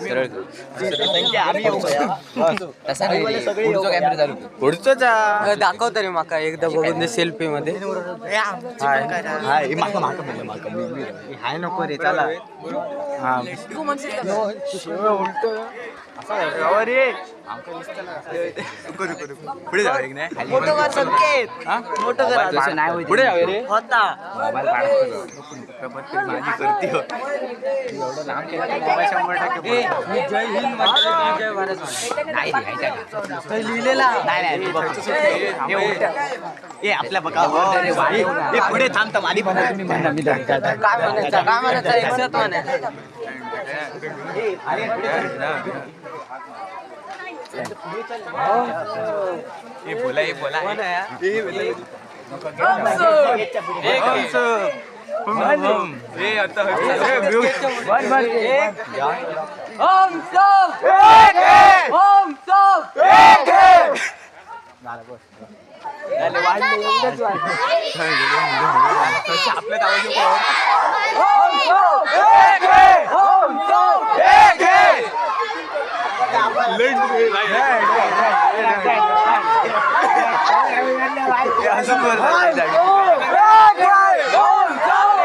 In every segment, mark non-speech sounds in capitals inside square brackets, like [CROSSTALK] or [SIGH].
सरळ? तसा नाही. रे. पुढचा कॅमेरा चालू. कर. पुढचंच दाखव तरी माका एकदा बघून दे सेल्फी मध्ये हाय. हाय माका माका म्हणलं माका. मी मी. मी हाय नको रे चला. हा. रे पुढे जाऊ एक नाही खाली मोठं कर संकेत हा? मोठं कर नाही. पुढे जाऊ रे होता मोबाईल काढतो ग. माझी करते हो. एवढं लांब केला तर मोबाईल शंभर टक्के पडतो. मी जय हिंद म्हटलं मी जय भारत म्हटलं. नाही रे, हायच्या का? ते लिहिलेला नाही नाही तू बघ. हे उलटं. ए आपल्या बघा हो, रे, वाढी. ए, पुढे थांब थांब आधी म्हणा तुम्ही म्हणा मी धक्का टाक. काय म्हणायचं काय म्हणायचं एकसाथ म्हणायचं ए, बोला कोण आहे हा? ए, बोला, ए. एक हम्स. हम्म, हम्म. ए, आता ए, बिऊ. बस, बस. ओम सोम एक, एक. ओम सोम एक, एक. झालं, वाढलं, एवढंच वाढलं. तसं आपल्यात आवाज येतो. Om असं बोल. ओम सोम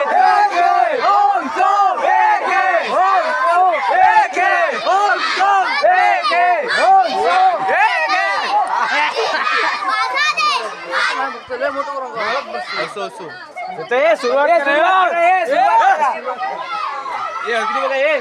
ओम सोम एक, एक. ओम सोम एक, एक. ओम सोम एक, एक. ओम सोम एक, एक. असो असो आता हे सुरुवात करा. हे सुरुवात करा. हे अगदी बघा हे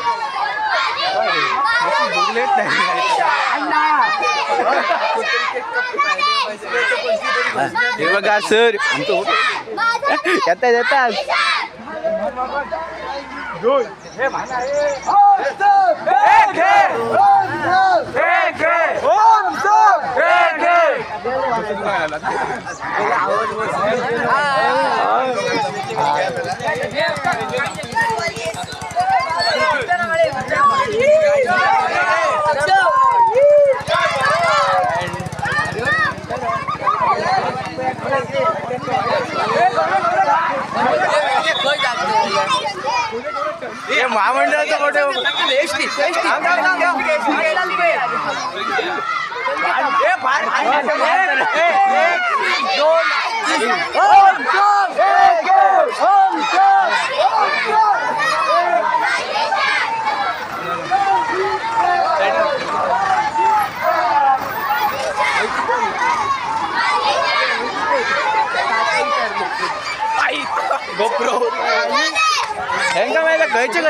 होत बुलेट हे बघा सर आमचं येतात येतात एक एक एक एक ओम सोम एक एक हे महामंडळाचं मोठे थांब, थांब, थांब, थांब. ए, बाहेर, बाहेर, बाहेर. ए, एक, दोन,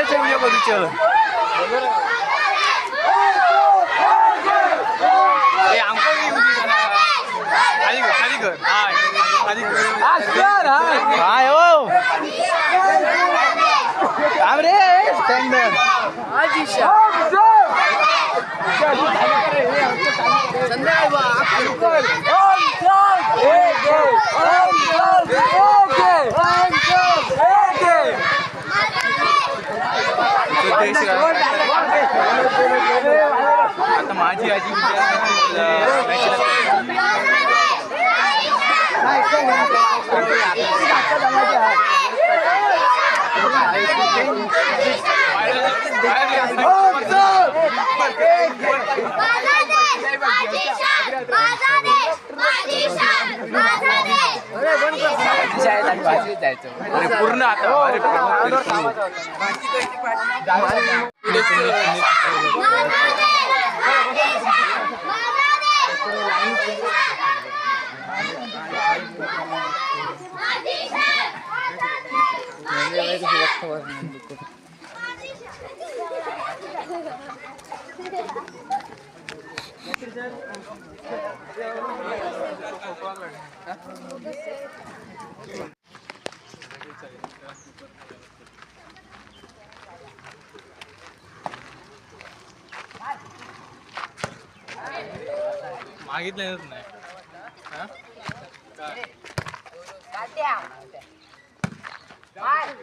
माहिती खयचे खयचे व्हिडिओ करूचे ए, आमका बी उदी करा. खाली कर खाली कर हाय खाली कर हाय हो थांब रे स्टँड ओम सोम एक एक ओम सोम एक एक ओम सोम एक एक आता माझी आजी ओम अरे पूर्ण आता. अरे पूर्ण. मागितलेलंच नाही. हा? त्याच्या- आणि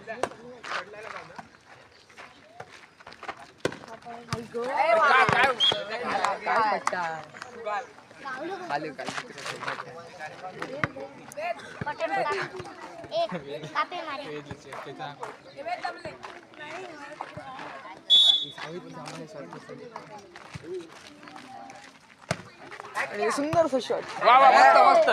सुंदर शॉट वा वा मस्त मस्त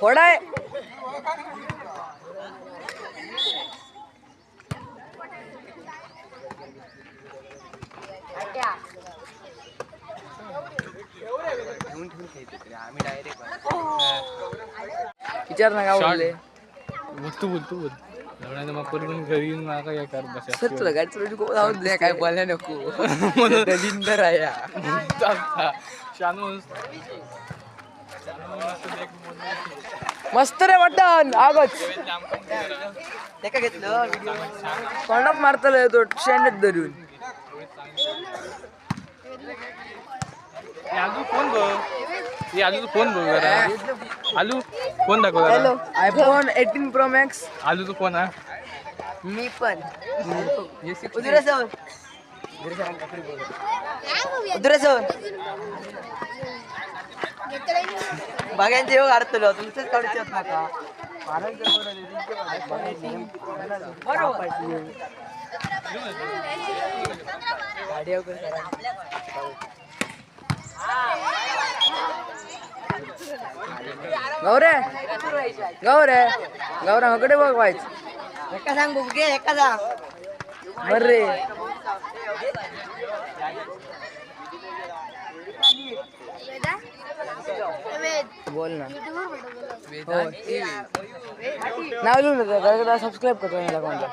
फोडाय आम्ही डायरेक्ट विचार ना काय बोलले बोल तू बोल मग घरी येऊन काय कर बसा काय बोलाय नको. [LAUGHS] आहे. शानू मस्त रे मटन आगच. तोंडात मारतलं तो शेंडत धरून. आलू फोन बघ. हे आलू फोन बघ जरा. आलू फोन दाखव जरा. आयफोन एटीन प्रो मॅक्स आलू तू फोन हा. मी पण. बागांचे योग अडतलो तुमचंच काढूचे होत नका. गौरे गौरे गौरा कडे बघ वाईच एका सांग बुके एका सांग बर रे. बोल ना. नाव लिहून सबस्क्राईब करतो मला कोणता.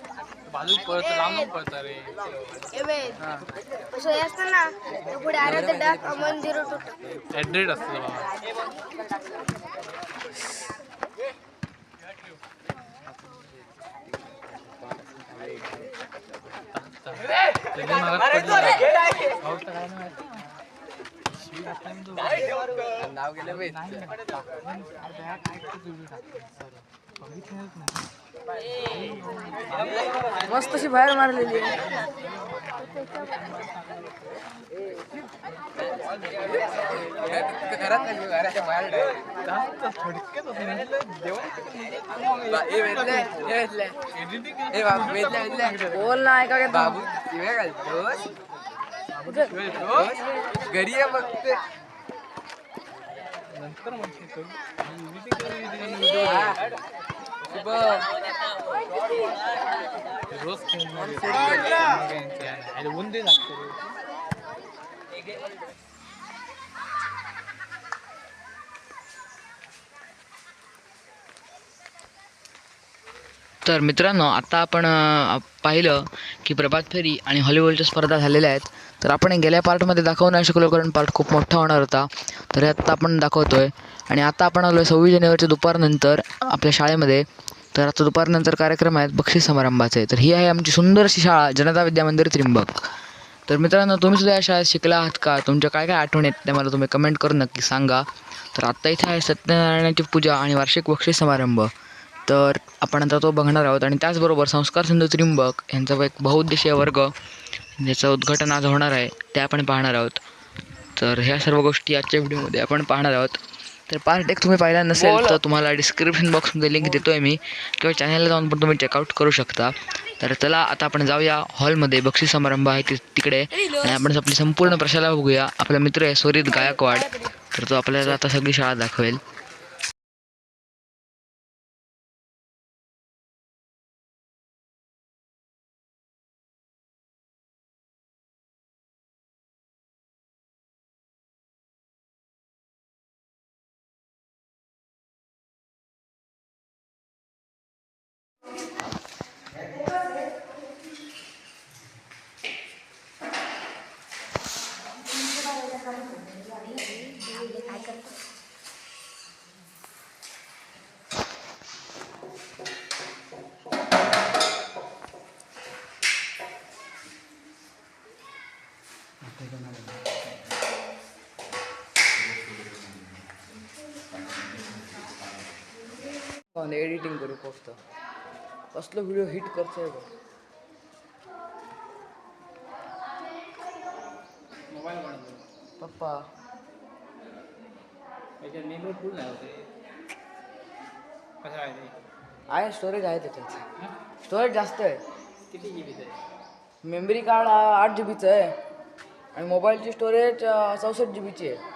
बाजू पळत लांब पळत रे हे. असं हे असतं ना तर पुढे आलं डाक अमन झिरो टू ऍड्रेस असतो तो. नाव गेलं बे बघितलंच नाही. मस्त अशी बाहेर मारलेली आहे. बोल ना ऐका घेतो बाबू घरी ये फक्त नंतर म्हणते रोज तर मित्रांनो आता आपण पाहिलं की प्रभात फेरी आणि हॉलिवूडच्या स्पर्धा झालेल्या आहेत. तर आपण गेल्या पार्टमध्ये दाखवू नाही शकलो कारण पार्ट खूप मोठा होणार होता. तर हे आत्ता आपण दाखवतोय. आणि आता आपण आलो आहे सव्वीस जानेवारीच्या दुपारनंतर आपल्या शाळेमध्ये. तर आता दुपारनंतर कार्यक्रम आहेत बक्षीस समारंभाचे. तर ही आहे आमची सुंदर अशी शाळा जनता विद्या मंदिर त्रिंबक. तर मित्रांनो तुम्ही सुद्धा या शाळेत शिकला आहात का? तुमच्या काय काय आठवणी आहेत त्या मला तुम्ही कमेंट करून नक्की सांगा. तर आत्ता इथे आहे सत्यनारायणाची पूजा आणि वार्षिक बक्षीस समारंभ. तर आपण आता तो बघणार आहोत आणि त्याचबरोबर संस्कार सिंधू त्रिंबक यांचा एक बहुउद्देशीय वर्ग ज्याचं उद्घाटन आज होणार आहे ते आपण पाहणार आहोत. तर ह्या सर्व गोष्टी आजच्या व्हिडिओमध्ये आपण पाहणार आहोत. तर पार्ट एक तुम्ही पाहिला नसेल तर तुम्हाला डिस्क्रिप्शन बॉक्समध्ये लिंक देतो आहे मी. किंवा चॅनलला जाऊन पण तुम्ही चेकआउट करू शकता. तर चला आता आपण जाऊया हॉलमध्ये बक्षीस समारंभ आहे ति तिकडे. आणि आपण आपली संपूर्ण प्रशाला बघूया. आपला मित्र आहे स्वरित गायकवाड. तर तो आपल्याला आता सगळी शाळा दाखवेल. 어, 내 에디팅 그룹 포스터. कसलो व्हिडिओ हिट करतोय बघ. पप्पा. आहे स्टोरेज आहे त्याच्यात स्टोरेज जास्त आहे. किती जी बीचं मेमरी कार्ड आठ जी बीचं आहे. आणि मोबाईलची स्टोरेज चौसष्ट जी बीची आहे.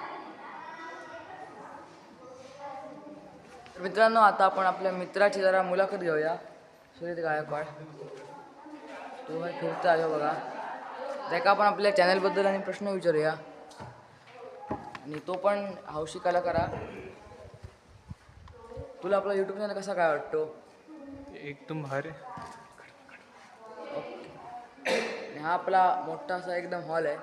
तर मित्रांनो आता आपण आपल्या मित्राची जरा मुलाखत घेऊया. सुरेश गायकवाड. तो काय फिरता आहे बघा. त्याका आपण आपल्या चॅनलबद्दल आणि प्रश्न विचारूया. आणि तो पण हौशी कलाकार. तुला आपला यूट्यूब चॅनल कसा काय वाटतो? एकदम भारी. आणि हा आपला मोठा असा एकदम हॉल आहे.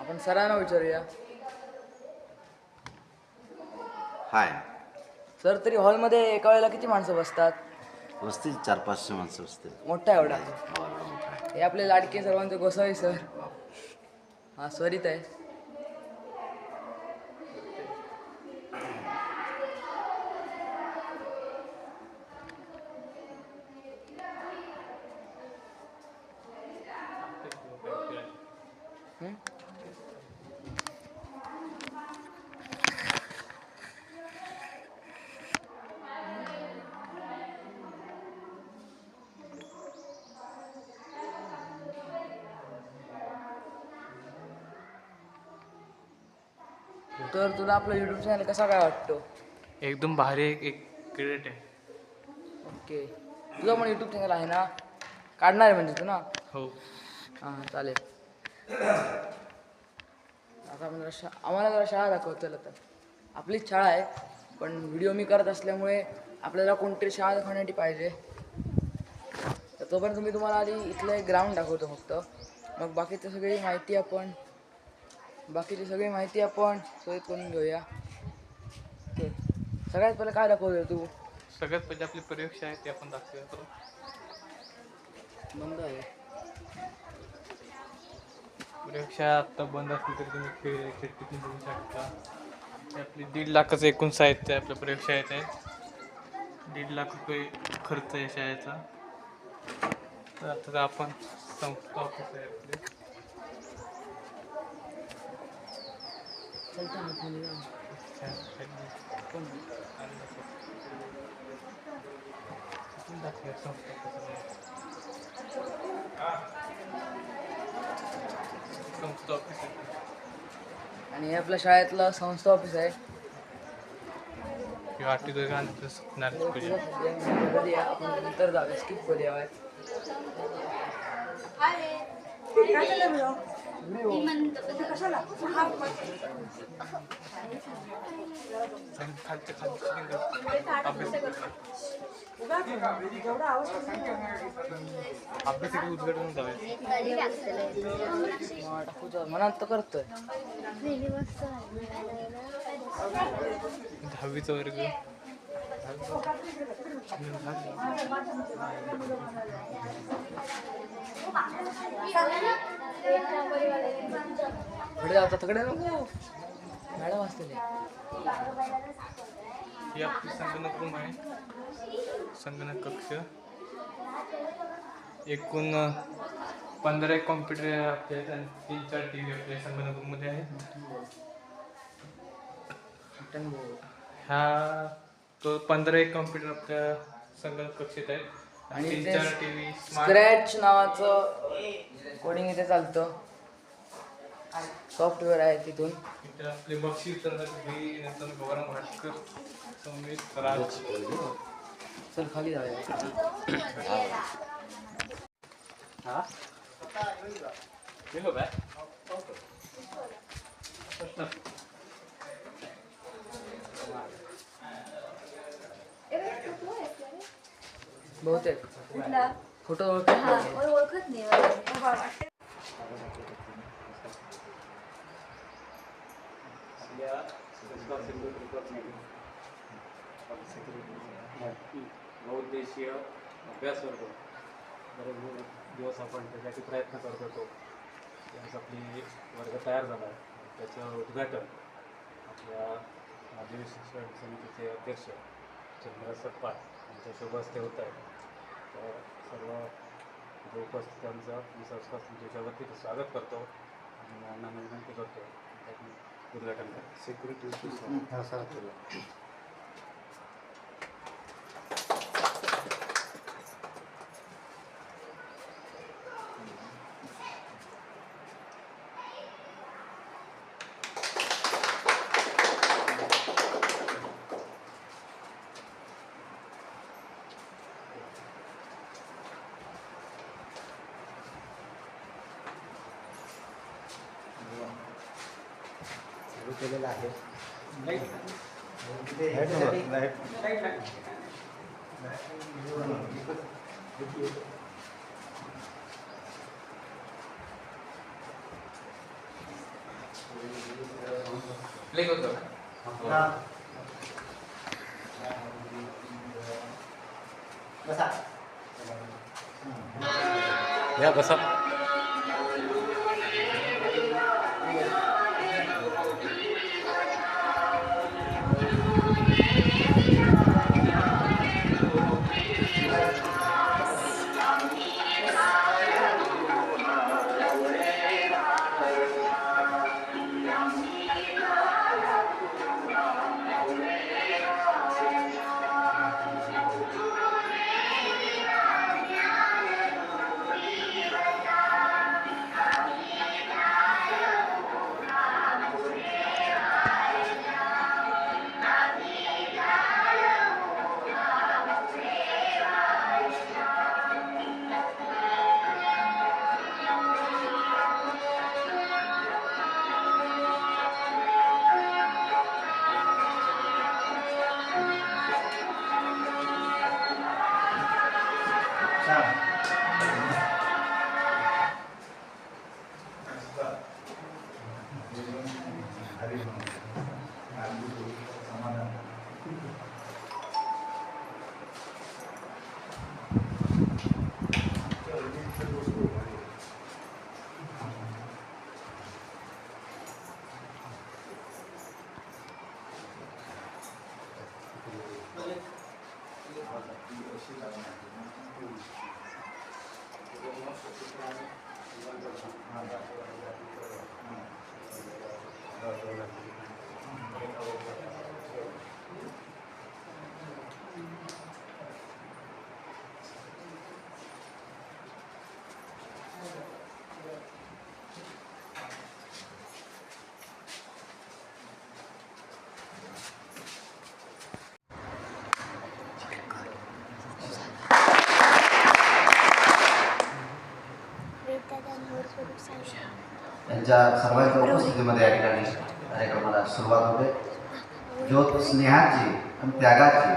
आपण सरांना विचारूया. हाय. सर तरी हॉलमध्ये एका वेळेला किती माणसं बसतात? वस्ती चार पाचशे माणसं असतील मोठा एवढा? हो, एवढा मोठा आहे. हे आपले लाडके सर्वांचे गोसावी सर. हा स्वरित आहे हम्म? तर तुला आपला यूट्यूब चॅनल कसा काय वाटतो? एकदम भारी एक एक क्रेडिट आहे. ओके. तुझा पण यूट्यूब चॅनल आहे ना? काढणार आहे म्हणजे तू ना? हो. हां चालेल. आता आपण जरा शा आम्हाला जरा शाळा दाखवतील आता. आपलीच शाळा आहे पण व्हिडिओ मी करत असल्यामुळे आपल्याला कोणतरी शाळा दाखवण्यासाठी पाहिजे. तर तोपर्यंत मी तुम्हाला आधी इथलं एक ग्राउंड दाखवतो फक्त. मग बाकीची सगळी माहिती आपण बाकीची सगळी माहिती आपण सोयीत करून घेऊया. सगळ्यात पहिले काय दाखवतो तू? सगळ्यात पहिले आपली प्रयोगशाळा आहे ती आपण दाखवूया तर बंद आहे. प्रयोगशाळा आत्ता बंद असली तरी तुम्ही खेळ खिडकीतून बघू शकता. हे आपली दीड लाखाचं एकूण साहित्य आहे आपल्या प्रयोगशाळेत आहे दीड लाख रुपये खर्च आहे शाळेचा. तर आता आपण संस्था ऑफिस आहे आपली चलता हातमध्ये जाऊ. कोण? दाखवूया संस्था office आहे. संस्था ऑफिस आहे आणि हे आपल्या शाळेतलं संस्था ऑफिस आहे. किंवा कधी आपण नंतर जाऊया स्किप करूया उद्घाटन मनात तर करतोय दहावीचा वर्ग पुढे जाता तिकडे नको मॅडम असते ही आपली संगणक रूम आहे. संगणक कक्ष. एकूण पंधरा एक कॉम्प्युटर आपले तीन चार टी व्ही आपल्या संगणक रूममध्ये आहेत. ह्या तो पंधरा एक कॉम्प्युटर आपल्या संगणक कक्षेत आहेत आणि आणि तीन ते चार टी व्ही स्मार्ट स्क्रॅच नावाचं कोडिंग इथे चालतं. सॉफ्टवेअर आहे तिथून. इथे आपले बक्षीस नंतर गौरव भाटकर सौमित राज चल खाली जाऊया बहुतेक. फोटो ओळखत नाही बहुउद्देशीय अभ्यास करतो. बरेच दिवस आपण त्यासाठी प्रयत्न करत होतो. त्यावेळेस आपली वर्ग तयार झाला. आहे त्याचं उद्घाटन आपल्या माजी शिक्षण समितीचे अध्यक्ष चंद्र सत्पाळ यांच्या शुभ हस्ते होत आहे तर सर्व जे उपस्थितांचं मी संस्कार तुमच्या वतीनं स्वागत करतो. आणि त्यांना विनंती करतो. उद्घाटन करा. सिक्युरिटी प्ले करतो या कसा त्यांच्या सर्वांच्या उपस्थितीमध्ये या ठिकाणी कार्यक्रमाला होते, ज्योत स्नेहाची आणि त्यागाची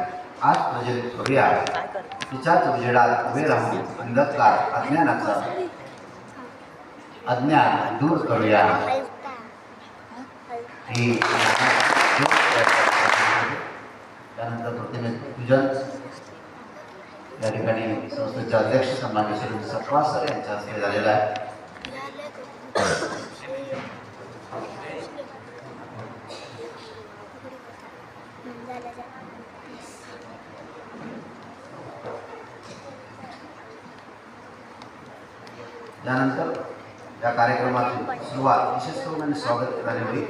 आज प्रज्वलित करूया तिच्याच उजेडात उभे राहून अंधकार अज्ञानाचा अज्ञान दूर करूया. ही त्यानंतर प्रतिमे पूजन. या ठिकाणी संस्थेचे अध्यक्ष सन्मान्य श्री सत्वा सर यांच्या हस्ते झालेला आहे. त्यानंतर या कार्यक्रमाची सुरुवात विशेष करून म्हणजे आणि स्वागत करणारी होईल.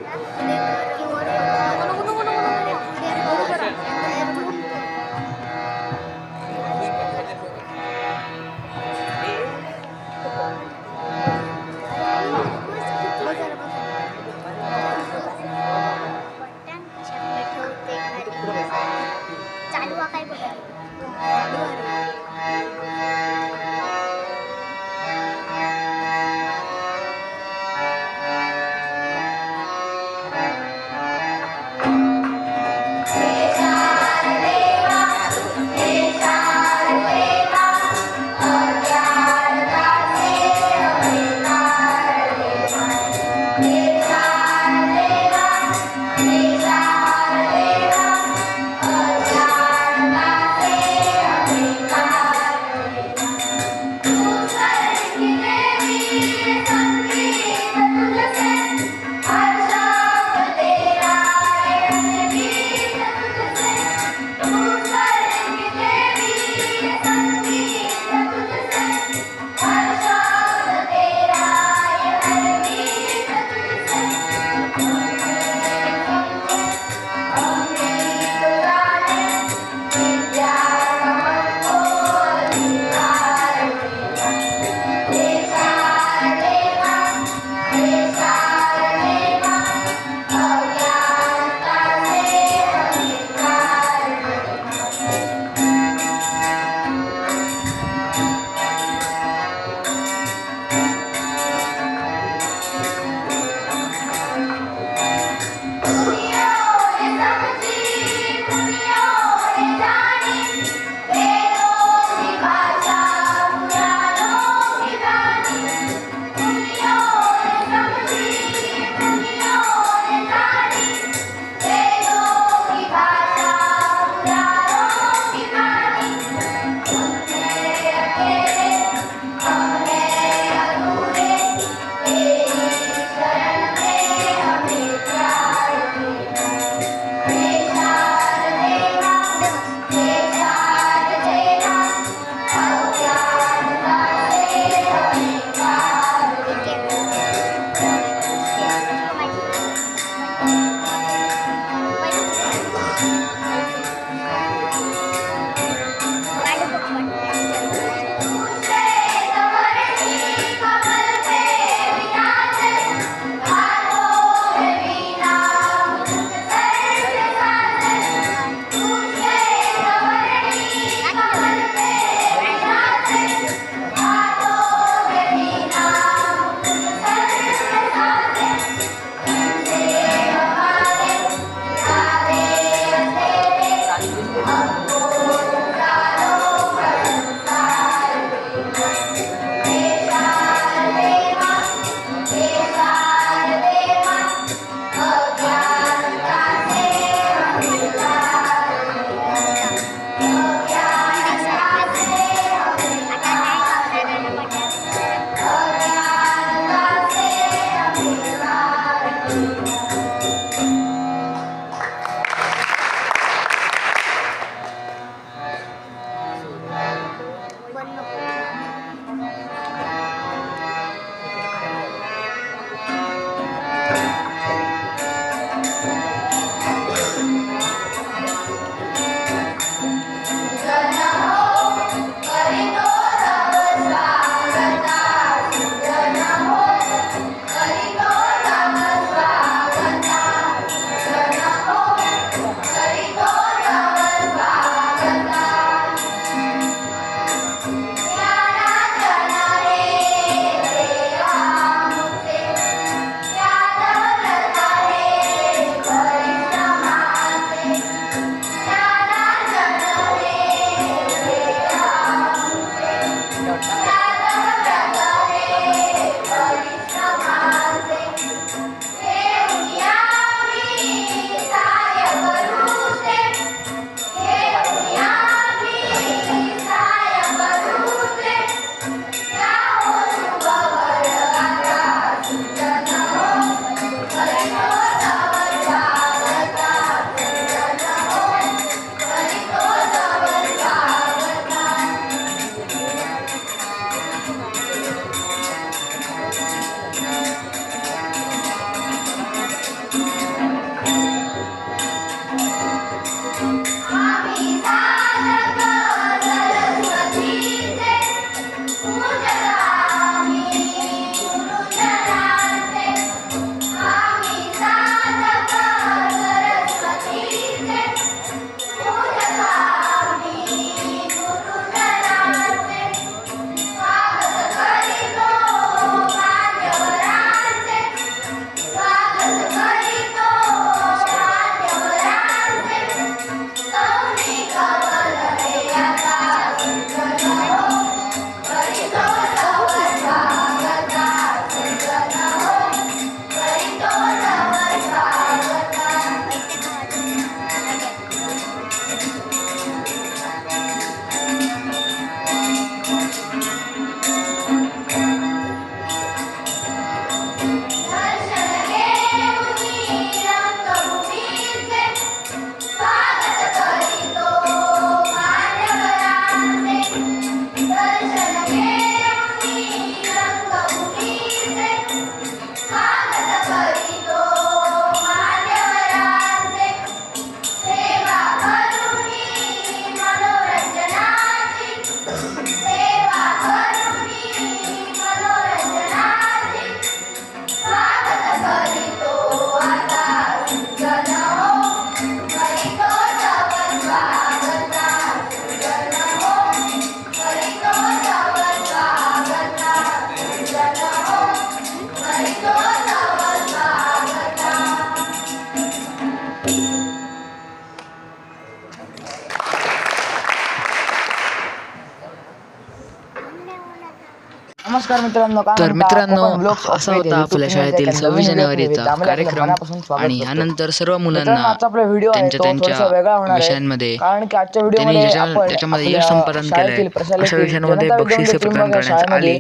नमस्कार मित्रांनो तर? मित्रांनो असा होता आपल्या शाळेतील सव्वीस जानेवारीचा कार्यक्रम आणि. यानंतर सर्व मुलांना त्यांच्या त्यांच्या विषयांमध्ये त्यांनी त्याच्यामध्ये यश संपादन प्रशालेतील अशा विषयांमध्ये बक्षिसे प्रदान करण्यात आली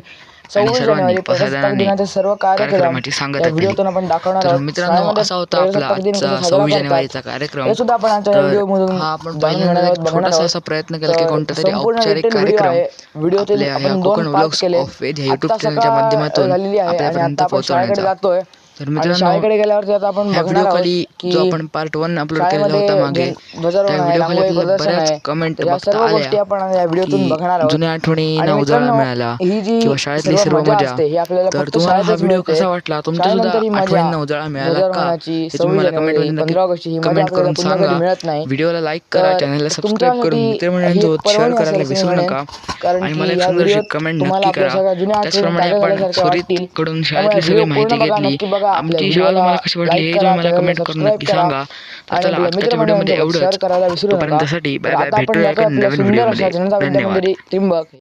आणि सर्वांनी कार्यक्रम कार्यक्रमाची सांगता व्हिडिओतून आपण दाखवणार तर मित्रांनो असा होता आपला आजचा सव्वीस जानेवारीचा कार्यक्रम. सुद्धा आपण व्हिडिओमधून. हा पहिल्यांदा आहोत, एक छोटासा. असा प्रयत्न केला की कोणता तरी औपचारिक कार्यक्रम आहे. व्हिडिओतील आपल्या कोकण व्लॉग्स ऑफ वेद ह्या युट्यूब चॅनलच्या माध्यमातून आपल्यापर्यंत पोहोचवण्याचा. जातोय. तर मित्रांनो शाळेकडे गेल्यावरती आता आपण ह्या बघणार व्हिडिओ आहोत खाली की जो आपण पार्ट वन अपलोड केलेला शाळेमध्ये होता मागे ध्वजारोहण त्या आहे, व्हिडिओ रांगोळी बऱ्याच. कमेंट या बघता सर्व गोष्टी आल्या आपण या व्हिडिओतून की बघणार आहोत जुन्या आठवणींना आणि उजाळा मित्रांनो, मिळाला ही जी किंवा शाळेतली सर्व सर्व मजा मजा असते, ही आपल्याला तर फक्त तुम्हाला हा शाळेतच व्हिडिओ मिळते. कसा वाटला तुमच्या सुद्धा शाळेनंतर ही मजा, आठवणींना उजाळा मिळाला का ध्वजारोहणाची, हे तुम्ही मला कमेंट जानेवारी, ही मजा कमेंट करून आपल्याला पुन्हा कधी सांगा मिळत नाही. व्हिडिओला लाईक करा तर चॅनलला सबस्क्राईब करून ही मित्रमंडळींसोबत शेअर पर्वणी करायला असेल विसरू नका कारण आणि की मला एक या सुंदरशी व्हिडिओत कमेंट तुम्हाला नक्की आपल्या करा जुन्या आठवणी त्याचप्रमाणे आपण वाटतील. त्यामुळे शाळेतली सगळी व्हिडिओ माहिती पूर्ण बघा, घेतली नक्की बघा. आमची शाळा तुम्हाला कशी वाटली हे तुम्ही मला कमेंट करून नक्की. सांगा. तर चला आजच्या व्हिडिओमध्ये मित्रमंडळींसोबत एवढंच. तोपर्यंतसाठी बाय बाय भेटूया नवीन व्हिडिओमध्ये धन्यवाद.